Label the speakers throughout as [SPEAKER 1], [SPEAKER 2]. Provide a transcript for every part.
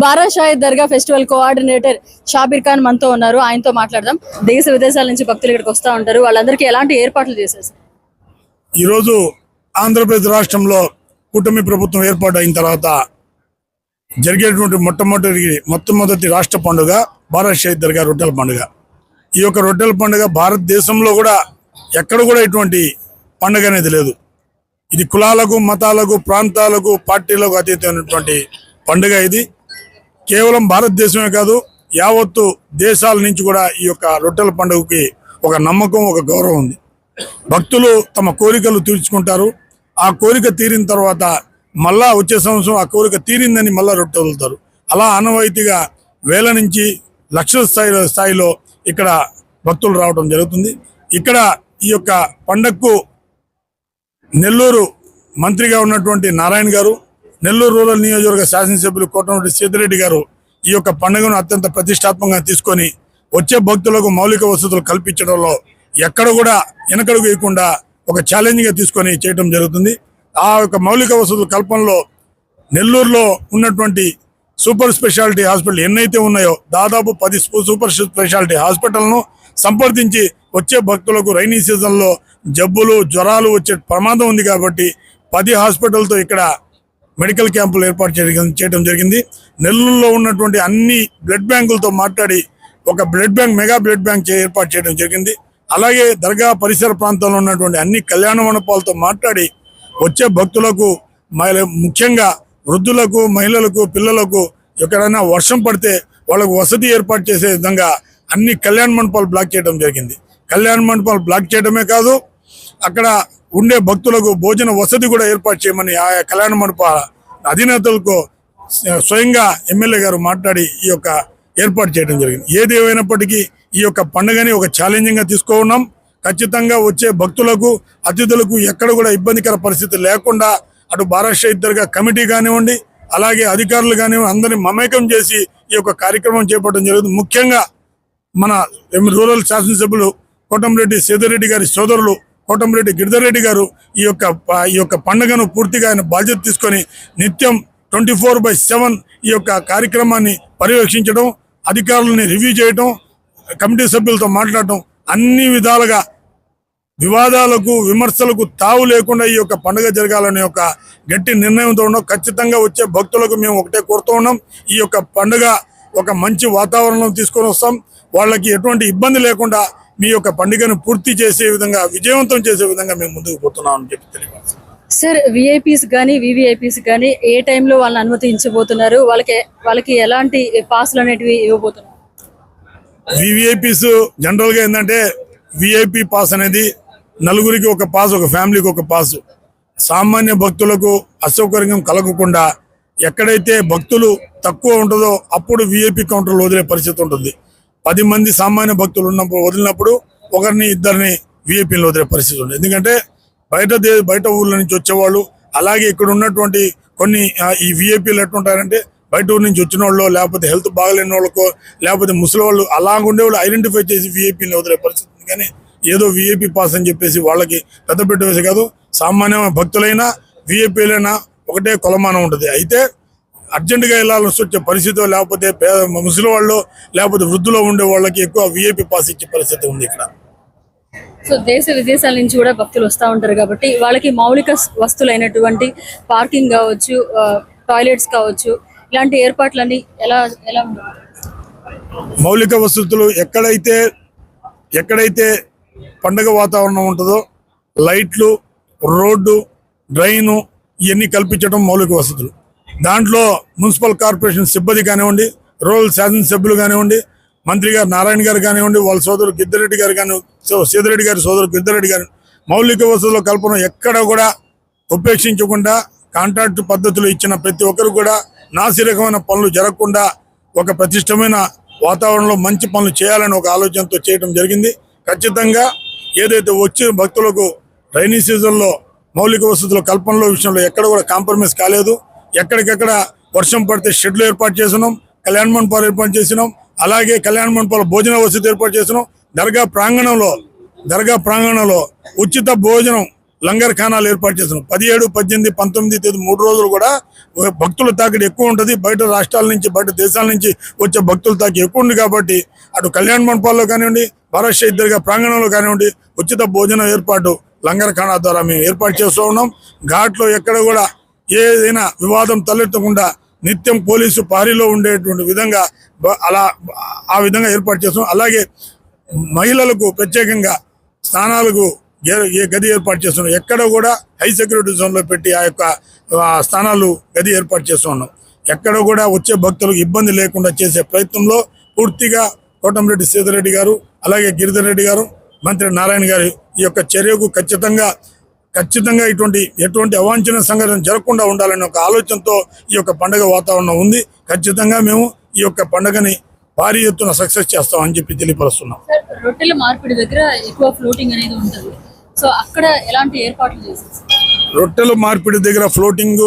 [SPEAKER 1] బారా Shahid Dargah festival coordinator Shabbir Khan మనతో ఉన్నారు. ఆయనతో మాట్లాడదాం. దేశ విదేశాల నుంచి భక్తులు ఇక్కడికి వస్తూ ఉంటారు. వాళ్ళందరికీ ఎలాంటి ఏర్పాట్లు చేశారు
[SPEAKER 2] ఈరోజు ఆంధ్రప్రదేశ్ రాష్ట్రంలో కూటమి ప్రభుత్వం ఏర్పాటు అయిన తర్వాత జరిగేటువంటి మొట్టమొదటి మొట్టమొదటి రాష్ట్ర పండుగ భారత్ షహీద్ దర్గా రొట్టెల పండుగ. ఈ యొక్క రొట్టెల పండుగ భారతదేశంలో కూడా ఎక్కడ కూడా ఇటువంటి పండుగ అనేది లేదు. ఇది కులాలకు మతాలకు ప్రాంతాలకు పార్టీలకు అతీతమైనటువంటి పండుగ ఇది. కేవలం భారతదేశమే కాదు యావత్తు దేశాల నుంచి కూడా ఈ యొక్క రొట్టెల పండుగకి ఒక నమ్మకం ఒక గౌరవం ఉంది. భక్తులు తమ కోరికలు తీర్చుకుంటారు. ఆ కోరిక తీరిన తర్వాత మళ్ళా వచ్చే సంవత్సరం ఆ కోరిక తీరిందని మళ్ళా రొట్టె వదులుతారు. అలా అనవాయితీగా వేల నుంచి లక్షల స్థాయిలో స్థాయిలో ఇక్కడ భక్తులు రావడం జరుగుతుంది. ఇక్కడ ఈ యొక్క పండగకు నెల్లూరు మంత్రిగా ఉన్నటువంటి నారాయణ గారు నెల్లూరు రూరల్ నియోజకవర్గ శాసనసభ్యులు కోటమిరెడ్డి సీతారెడ్డి గారు ఈ యొక్క పండుగను అత్యంత ప్రతిష్టాత్మకంగా తీసుకొని వచ్చే భక్తులకు మౌలిక వసతులు కల్పించడంలో ఎక్కడ కూడా వెనకడుగు వేయకుండా ఒక ఛాలెంజ్గా తీసుకొని చేయడం జరుగుతుంది. ఆ యొక్క మౌలిక వసతుల కల్పనలో నెల్లూరులో ఉన్నటువంటి సూపర్ స్పెషాలిటీ హాస్పిటల్ ఎన్నైతే ఉన్నాయో దాదాపు పది సూపర్ స్పెషాలిటీ హాస్పిటల్ను సంప్రదించి వచ్చే భక్తులకు రైనీ సీజన్లో జబ్బులు జ్వరాలు వచ్చే ప్రమాదం ఉంది కాబట్టి పది హాస్పిటల్తో ఇక్కడ మెడికల్ క్యాంపులు ఏర్పాటు చేయడం చేయడం జరిగింది. నెల్లూరులో ఉన్నటువంటి అన్ని బ్లడ్ బ్యాంకులతో మాట్లాడి ఒక blood bank mega blood bank ఏర్పాటు చేయడం జరిగింది. అలాగే దర్గా పరిసర ప్రాంతంలో ఉన్నటువంటి అన్ని కళ్యాణ మండపాలతో మాట్లాడి వచ్చే భక్తులకు మహిళ ముఖ్యంగా వృద్ధులకు మహిళలకు పిల్లలకు ఎక్కడైనా వర్షం పడితే వాళ్ళకు వసతి ఏర్పాటు చేసే విధంగా అన్ని కళ్యాణ మండపాలు బ్లాక్ చేయడం జరిగింది. కళ్యాణ మండపాలు బ్లాక్ చేయడమే కాదు అక్కడ ఉండే భక్తులకు భోజన వసతి కూడా ఏర్పాటు చేయమని ఆయా కళ్యాణ మండప అధినేతలకు స్వయంగా ఎమ్మెల్యే గారు మాట్లాడి ఈ యొక్క ఏర్పాటు చేయడం జరిగింది. ఏది ఏమైనప్పటికీ ఈ యొక్క పండుగని ఒక ఛాలెంజింగ్గా తీసుకున్నాం ఖచ్చితంగా వచ్చే భక్తులకు అతిథులకు ఎక్కడ కూడా ఇబ్బందికర పరిస్థితి లేకుండా అటు భారత్ ఇద్దరుగా కమిటీ కానివ్వండి అలాగే అధికారులు కానివ్వండి అందరినీ మమేకం చేసి ఈ యొక్క కార్యక్రమం చేపట్టడం జరుగుతుంది. ముఖ్యంగా మన రూరల్ శాసనసభ్యులు కోటంరెడ్డి సేదరెడ్డి గారి సోదరులు కోటంరెడ్డి గిరిధర్రెడ్డి గారు ఈ యొక్క ఈ యొక్క పండుగను పూర్తిగా ఆయన బాధ్యత తీసుకొని నిత్యం ట్వంటీ ఫోర్ బై సెవెన్ ఈ యొక్క కార్యక్రమాన్ని పర్యవేక్షించడం అధికారులని రివ్యూ చేయడం కమిటీ సభ్యులతో మాట్లాడటం అన్ని విధాలుగా వివాదాలకు విమర్శలకు తావు లేకుండా ఈ యొక్క పండుగ జరగాలనే ఒక గట్టి నిర్ణయంతో ఉన్నాం. ఖచ్చితంగా వచ్చే భక్తులకు మేము ఒకటే కోరుతూ ఉన్నాం. ఈ యొక్క పండుగ ఒక మంచి వాతావరణం తీసుకొని వస్తాం. వాళ్ళకి ఎటువంటి ఇబ్బంది లేకుండా మీ యొక్క పండుగను పూర్తి చేసే విధంగా విజయవంతం చేసే విధంగా మేము ముందుకు పోతున్నాం అని చెప్పి
[SPEAKER 1] సార్ విఐపీస్ కానీ వివిఐపీస్ కానీ ఏ టైంలో వాళ్ళని అనుమతించబోతున్నారు? వాళ్ళకి వాళ్ళకి ఎలాంటి పాసులు అనేటివి ఇవ్వబోతున్నారు?
[SPEAKER 2] వివిఐపీస్ జనరల్గా ఏంటంటే విఐపి పాస్ అనేది నలుగురికి ఒక పాస్ ఒక ఫ్యామిలీకి ఒక పాస్. సామాన్య భక్తులకు అసౌకర్యం కలగకుండా ఎక్కడైతే భక్తులు తక్కువ ఉంటుందో అప్పుడు విఐపి కౌంటర్లు వదిలే పరిస్థితి ఉంటుంది. పది మంది సామాన్య భక్తులు ఉన్నప్పుడు వదిలినప్పుడు ఒకరిని ఇద్దరిని విఐపీలు వదిలే పరిస్థితి ఉంది. ఎందుకంటే బయట దే బయట ఊర్ల నుంచి వచ్చేవాళ్ళు అలాగే ఇక్కడ ఉన్నటువంటి కొన్ని ఈ విఐపీలు ఎట్లుంటారంటే బయట ఊరు నుంచి వచ్చిన వాళ్ళు లేకపోతే హెల్త్ బాగలేని వాళ్ళకో లేకపోతే ముసలి వాళ్ళు అలాగుండే ఉండేవాళ్ళు ఐడెంటిఫై చేసి విఐపీని వదిలే పరిస్థితి ఉంది. కానీ ఏదో వీఐపీ పాస్ అని చెప్పేసి వాళ్ళకి పెద్ద పెట్టి వేసి కాదు సామాన్య భక్తులైనా విఐపీలైనా ఒకటే కొలమానం ఉంటుంది. అయితే అర్జెంటుగా వెళ్ళాల్సి వచ్చే పరిస్థితి లేకపోతే పేద ముసలి వాళ్ళు లేకపోతే వృద్ధులో ఉండే వాళ్ళకి ఎక్కువ విఐపి పాస్ ఇచ్చే పరిస్థితి ఉంది ఇక్కడ.
[SPEAKER 1] సో దేశ విదేశాల నుంచి కూడా భక్తులు వస్తూ ఉంటారు కాబట్టి వాళ్ళకి మౌలిక వస్తువులైనటువంటి పార్కింగ్ కావచ్చు టాయిలెట్స్ కావచ్చు ఇలాంటి ఏర్పాట్లన్నీ ఎలా ఎలా
[SPEAKER 2] మౌలిక వసతులు ఎక్కడైతే ఎక్కడైతే పండగ వాతావరణం ఉంటుందో లైట్లు రోడ్డు డ్రైను ఇవన్నీ కల్పించడం మౌలిక వసతులు. దాంట్లో మున్సిపల్ కార్పొరేషన్ సిబ్బంది కానివ్వండి రూరల్ శాసనసభ్యులు కానివ్వండి మంత్రి గారు నారాయణ గారు కానివ్వండి వాళ్ళ సోదరు గిద్దరెడ్డి గారు కానీ సీధరెడ్డి గారి సోదరు గిద్దరెడ్డి గారు మౌలిక వసతుల కల్పన ఎక్కడ కూడా ఉపేక్షించకుండా కాంట్రాక్ట్ పద్ధతులు ఇచ్చిన ప్రతి ఒక్కరు కూడా నాసిరకమైన పనులు జరగకుండా ఒక ప్రతిష్టమైన వాతావరణంలో మంచి పనులు చేయాలని ఒక ఆలోచనతో చేయడం జరిగింది. ఖచ్చితంగా ఏదైతే వచ్చిన భక్తులకు రైనీ సీజన్లో మౌలిక వసతుల కల్పనలో విషయంలో ఎక్కడ కూడా కాంప్రమైజ్ కాలేదు. ఎక్కడికెక్కడ వర్షం పడితే షెడ్లు ఏర్పాటు చేసినాం కళ్యాణ మండపాలు ఏర్పాటు చేసినాం అలాగే కళ్యాణ మండపాల భోజన వసతి ఏర్పాటు చేసినాం. దర్గా ప్రాంగణంలో దర్గా ప్రాంగణంలో ఉచిత భోజనం లంగర్ ఖానాలు ఏర్పాటు చేసినాం. పదిహేడు పద్దెనిమిది పంతొమ్మిది తేదీ మూడు రోజులు కూడా భక్తుల తాకిడి ఎక్కువ ఉంటుంది. బయట రాష్ట్రాల నుంచి బయట దేశాల నుంచి వచ్చే భక్తుల తాకి ఎక్కువ ఉంది కాబట్టి అటు కళ్యాణ మండపాల్లో కానివ్వండి భారత్ షహీద్ దర్గా ప్రాంగణంలో కానివ్వండి ఉచిత భోజనం ఏర్పాటు లంగర్ ఖానా ద్వారా మేము ఏర్పాటు చేస్తూ ఉన్నాం. ఘాట్లో ఎక్కడ కూడా ఏదైనా వివాదం తలెత్తకుండా నిత్యం పోలీసు పారిలో ఉండేటువంటి విధంగా అలా ఆ విధంగా ఏర్పాటు చేస్తాం అలాగే మహిళలకు ప్రత్యేకంగా స్థానాలకు ఏ- గది ఏర్పాటు చేస్తున్నాం. ఎక్కడ కూడా హై సెక్యూరిటీ జోన్లో పెట్టి ఆ యొక్క స్థానాలు గది ఏర్పాటు చేస్తున్నాం. ఎక్కడ కూడా వచ్చే భక్తులకు ఇబ్బంది లేకుండా చేసే ప్రయత్నంలో పూర్తిగా కోటంరెడ్డి సీతారెడ్డి గారు అలాగే గిరిధర్ రెడ్డి గారు మంత్రి నారాయణ గారి ఈ యొక్క చర్యకు ఖచ్చితంగా ఖచ్చితంగా ఇటువంటి ఎటువంటి అవాంఛనీయ సంఘటన జరగకుండా ఉండాలనే ఒక ఆలోచనతో ఈ యొక్క పండగ వాతావరణం ఉంది. ఖచ్చితంగా మేము ఈ యొక్క పండుగని భారీ ఎత్తున సక్సెస్ చేస్తామని చెప్పి తెలియపరుస్తున్నాం.
[SPEAKER 1] రొట్టెల మార్పిడి దగ్గర ఎక్కువ ఫ్లోటింగ్ అనేది ఉంటుంది. సో అక్కడ ఎలాంటి ఏర్పాట్లు?
[SPEAKER 2] రొట్టెల మార్పిడి దగ్గర ఫ్లోటింగ్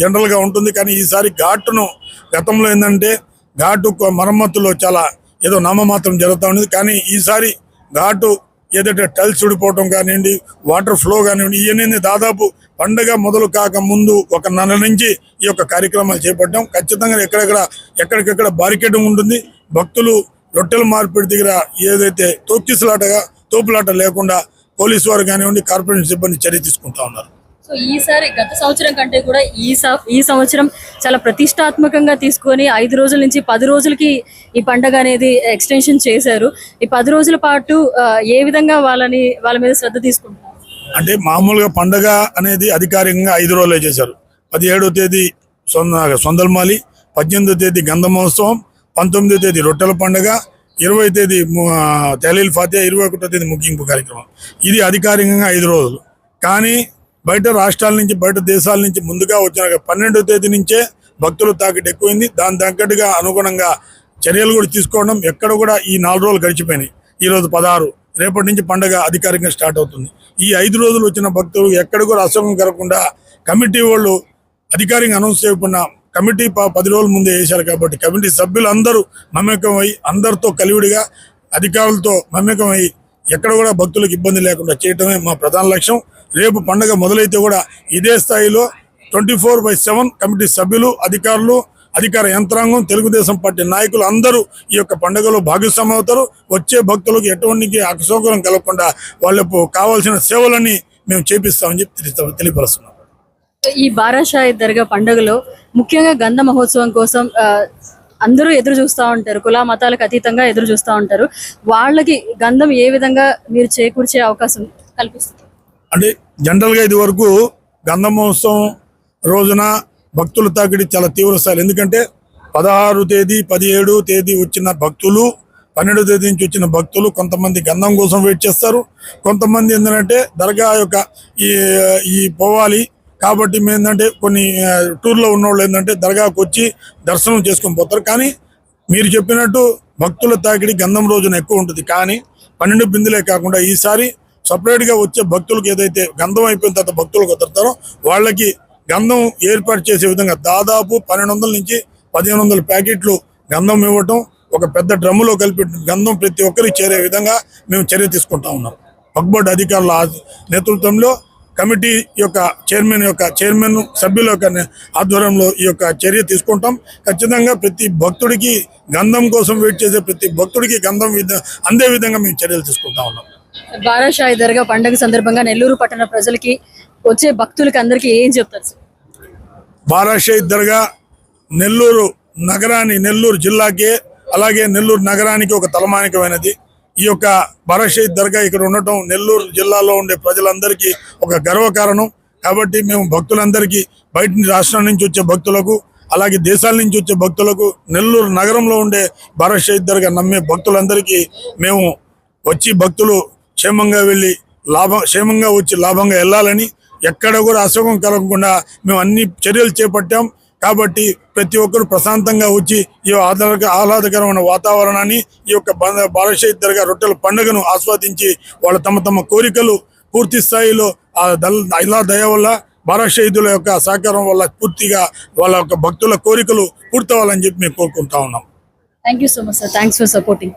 [SPEAKER 2] జనరల్గా ఉంటుంది. కానీ ఈసారి ఘాటును గతంలో ఏంటంటే ఘాటు మరమ్మతులో చాలా ఏదో నామమాత్రం జరుగుతూ ఉండేది కానీ ఈసారి ఘాటు ఏదైతే టైల్స్ ఊడిపోవటం కానివ్వండి వాటర్ ఫ్లో కానివ్వండి ఇవన్నీ దాదాపు పండగ మొదలు కాక ముందు ఒక నెల నుంచి ఈ యొక్క కార్యక్రమాలు చేపట్టాం. ఖచ్చితంగా ఎక్కడెక్కడ ఎక్కడికెక్కడ బారికేడ్ ఉంటుంది. భక్తులు రొట్టెల మార్పిడి దగ్గర ఏదైతే తోక్కిసలాటగా తోపులాట లేకుండా పోలీసు వారు కానివ్వండి కార్పొరేషన్ సిబ్బంది చర్య తీసుకుంటా ఉన్నారు.
[SPEAKER 1] సో ఈసారి గత సంవత్సరం కంటే కూడా ఈ స- ఈ సంవత్సరం చాలా ప్రతిష్టాత్మకంగా తీసుకొని ఐదు రోజుల నుంచి పది రోజులకి ఈ పండగ అనేది ఎక్స్టెన్షన్ చేశారు. ఈ పది రోజుల పాటు ఏ విధంగా వాళ్ళని వాళ్ళ మీద శ్రద్ధ తీసుకుంటారు
[SPEAKER 2] అంటే మామూలుగా పండగ అనేది అధికారికంగా ఐదు రోజులే చేశారు. పదిహేడో తేదీ సొంద సొందల్మాలి పద్దెనిమిదో తేదీ గంధ మహోత్సవం పంతొమ్మిదో తేదీ రొట్టెల పండగ ఇరవై తేదీ తెలీల్ ఫాతియా ఇరవై ఒకటో తేదీ ముగింపు కార్యక్రమం. ఇది అధికారికంగా ఐదు రోజులు. కానీ బయట రాష్ట్రాల నుంచి బయట దేశాల నుంచి ముందుగా వచ్చిన పన్నెండో తేదీ నుంచే భక్తులు తాకిడి ఎక్కువైంది. దాని తగ్గట్టుగా అనుగుణంగా చర్యలు కూడా తీసుకోవడం ఎక్కడ కూడా ఈ నాలుగు రోజులు గడిచిపోయినాయి. ఈ రోజు పదహారు రేపటి నుంచి పండగ అధికారికంగా స్టార్ట్ అవుతుంది. ఈ ఐదు రోజులు వచ్చిన భక్తులు ఎక్కడ కూడా అసౌకర్యం కలగకుండా కమిటీ వాళ్ళు అధికారికంగా అనౌన్స్ చేయకుండా కమిటీ ప- పది రోజుల ముందే వేశారు కాబట్టి కమిటీ సభ్యులు అందరూ మమేకం అందరితో కలివిడిగా అధికారులతో మమేకం ఎక్కడ కూడా భక్తులకు ఇబ్బంది లేకుండా చేయటమే మా ప్రధాన లక్ష్యం. రేపు పండగ మొదలైతే కూడా ఇదే స్థాయిలో twenty four by seven committee సభ్యులు అధికారులు అధికార యంత్రాంగం తెలుగుదేశం పార్టీ నాయకులు అందరూ ఈ యొక్క పండుగలో భాగస్వామవుతారు వచ్చే భక్తులకు ఎటువంటి అసౌకర్యం కలగకుండా వాళ్ళకు కావాల్సిన సేవలన్నీ మేము చేపిస్తామని చెప్పి తెలియపరుస్తున్నాం.
[SPEAKER 1] ఈ బారాషాయి దర్గా పండుగలో ముఖ్యంగా గంధ మహోత్సవం కోసం అందరూ ఎదురు చూస్తూ ఉంటారు. కుల మతాలకు అతీతంగా ఎదురు చూస్తూ ఉంటారు. వాళ్ళకి గంధం ఏ విధంగా మీరు చేకూర్చే అవకాశం కల్పిస్తుంది?
[SPEAKER 2] అంటే జనరల్గా ఇది వరకు గంధం మహోత్సవం రోజున భక్తుల తాకిడి చాలా తీవ్ర స్థాయిలో. ఎందుకంటే పదహారు తేదీ పదిహేడు తేదీ వచ్చిన భక్తులు పన్నెండు తేదీ నుంచి వచ్చిన భక్తులు కొంతమంది గంధం కోసం వెయిట్ చేస్తారు. కొంతమంది ఏంటంటే దర్గా యొక్క ఈ ఈ పోవాలి. కాబట్టి మేము ఏంటంటే కొన్ని టూర్లో ఉన్నవాళ్ళు ఏంటంటే దర్గాకు వచ్చి దర్శనం చేసుకొని పోతారు. కానీ మీరు చెప్పినట్టు భక్తుల తాకిడి గంధం రోజున ఎక్కువ ఉంటుంది. కానీ పన్నెండు బిందులే కాకుండా ఈసారి సపరేట్గా వచ్చే భక్తులకు ఏదైతే గంధం అయిపోయిన తర్వాత భక్తులు కుదరతారో వాళ్ళకి గంధం ఏర్పాటు చేసే విధంగా దాదాపు పన్నెండు వందల నుంచి పదిహేను వందల ప్యాకెట్లు గంధం ఇవ్వటం ఒక పెద్ద డ్రమ్ములో కలిపి గంధం ప్రతి ఒక్కరికి చేరే విధంగా మేము చర్య తీసుకుంటా ఉన్నాం. పక్బోర్డు అధికారుల నేతృత్వంలో కమిటీ యొక్క చైర్మన్ యొక్క చైర్మన్ సభ్యుల యొక్క ఆధ్వర్యంలో ఈ యొక్క చర్య తీసుకుంటాం. ఖచ్చితంగా ప్రతి భక్తుడికి గంధం కోసం వెయిట్ చేసే ప్రతి భక్తుడికి గంధం అందే విధంగా మేము చర్యలు తీసుకుంటా ఉన్నాం.
[SPEAKER 1] బారాషాయి దర్గా పండుగ సందర్భంగా నెల్లూరు పట్టణ ప్రజలకి వచ్చే భక్తులకి అందరికీ ఏం చెప్తారు సార్?
[SPEAKER 2] బారాషాయి దర్గా నెల్లూరు నగరాన్ని నెల్లూరు జిల్లాకే అలాగే నెల్లూరు నగరానికి ఒక తలమానికమైనది. ఈ యొక్క బారాషాయి దర్గా ఇక్కడ ఉండటం నెల్లూరు జిల్లాలో ఉండే ప్రజలందరికీ ఒక గర్వకారణం. కాబట్టి మేము భక్తులందరికీ బయట రాష్ట్రం నుంచి వచ్చే భక్తులకు అలాగే దేశాల నుంచి వచ్చే భక్తులకు నెల్లూరు నగరంలో ఉండే బారాషాయి దర్గా నమ్మే భక్తులందరికీ మేము వచ్చి భక్తులు క్షేమంగా వెళ్ళి లాభం క్షేమంగా వచ్చి లాభంగా వెళ్ళాలని ఎక్కడ కూడా అసుఖం కలగకుండా మేము అన్ని చర్యలు చేపట్టాం. కాబట్టి ప్రతి ఒక్కరు ప్రశాంతంగా వచ్చి ఈ ఆహ్లాద ఆహ్లాదకరమైన వాతావరణాన్ని ఈ యొక్క బాలశైత్ దర్గా రొట్టెల పండుగను ఆస్వాదించి వాళ్ళ తమ తమ కోరికలు పూర్తి స్థాయిలో ఆ దల్ ఇలా దయ వల్ల బాలశైదుల యొక్క సహకారం వల్ల పూర్తిగా వాళ్ళ యొక్క భక్తుల కోరికలు పూర్తవ్వాలని చెప్పి మేము కోరుకుంటా ఉన్నాం.
[SPEAKER 1] Thank you so much sir thanks for supporting